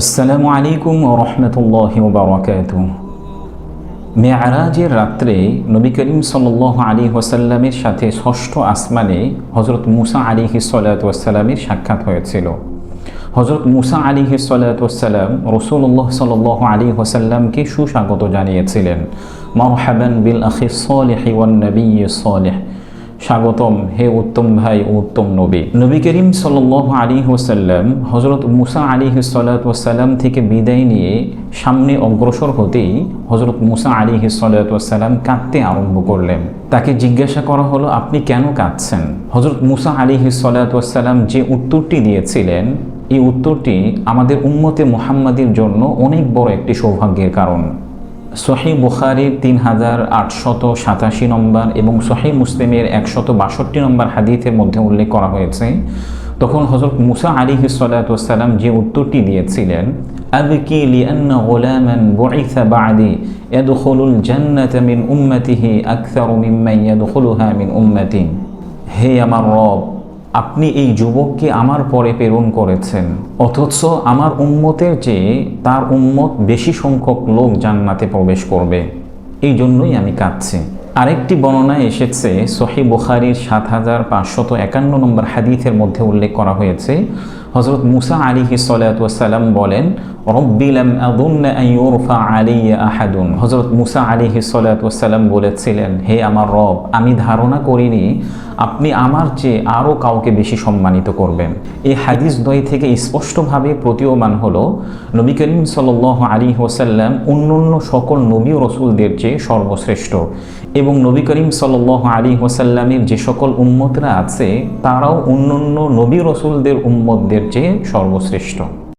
আসসালামু আলাইকুম রহমতুল্লাহ বারকাত মেয়ারাজের রাত্রে নবী করিম সাল আলী ওসাল্লামের সাথে ষষ্ঠ আসমানে হজরত মুসা আলী হিসালাতামের সাক্ষাৎ হয়েছিল। হজরত মুসা আলী হিসালাতাম রসুল্লাহ সাল আলী ওসাল্লামকে সুস্বাগত জানিয়েছিলেন। মারহাবান বিল আখিস সালেহ ওয়ান নবী সালেহ। স্বাগতম। হে উত্তম ভাই, ও উত্তম নবী। নবী করিম সাল আলী ওসাল্লাম হজরত মুসা আলী সাল্লাম থেকে বিদায় নিয়ে সামনে অগ্রসর হতেই হজরত মুসা আলী সাল্লাম কাঁদতে আরম্ভ করলেন। তাকে জিজ্ঞাসা করা হলো, আপনি কেন কাঁদছেন? হজরত মুসা আলী সাল্লাম যে উত্তরটি দিয়েছিলেন, এই উত্তরটি আমাদের উম্মতে মুহাম্মাদের জন্য অনেক বড় একটি সৌভাগ্যের কারণ। সহি বুখারির তিন হাজার আটশত সাতাশি নম্বর এবং সহি মুসলিমের একশত বাষট্টি নম্বর হাদিথের মধ্যে উল্লেখ করা হয়েছে। তখন হজরত মুসা আলী সাল্লাম যে উত্তরটি দিয়েছিলেন হে আমার রব আপনি এই যুবককে আমার পরে প্রেরণ করেছেন। অথচ আমার উম্মতের চেয়ে তার উম্মত বেশি সংখ্যক লোক জান্নাতে প্রবেশ করবে। এই জন্যই আমি কাঁদছি। আরেকটি বর্ণনায় এসেছে সহি বুখারির সাত হাজার পাঁচশত একান্ন নম্বর হাদিথের মধ্যে উল্লেখ করা হয়েছে হজরত মুসা আলী সাল্লাম বলেন রব্বিলাম আহাদুন। হজরত মুসা আলী সাল্লাম বলেছিলেন, হে আমার রব, আমি ধারণা করিনি, আপনি আমার চেয়ে আরও কাউকে বেশি সম্মানিত করবেন। এই হাদিস দ্বয় থেকে স্পষ্টভাবে প্রতীয়মান হল, নবী করিম সাল আলী ওসাল্লাম অন্যান্য সকল নবী রসুলদের চেয়ে সর্বশ্রেষ্ঠ এবং নবী করিম সাল আলী ওসাল্লামের যে সকল উম্মতরা আছে, তারাও অন্যান্য নবী রসুলদের উম্মতদের চেয়ে সর্বশ্রেষ্ঠ।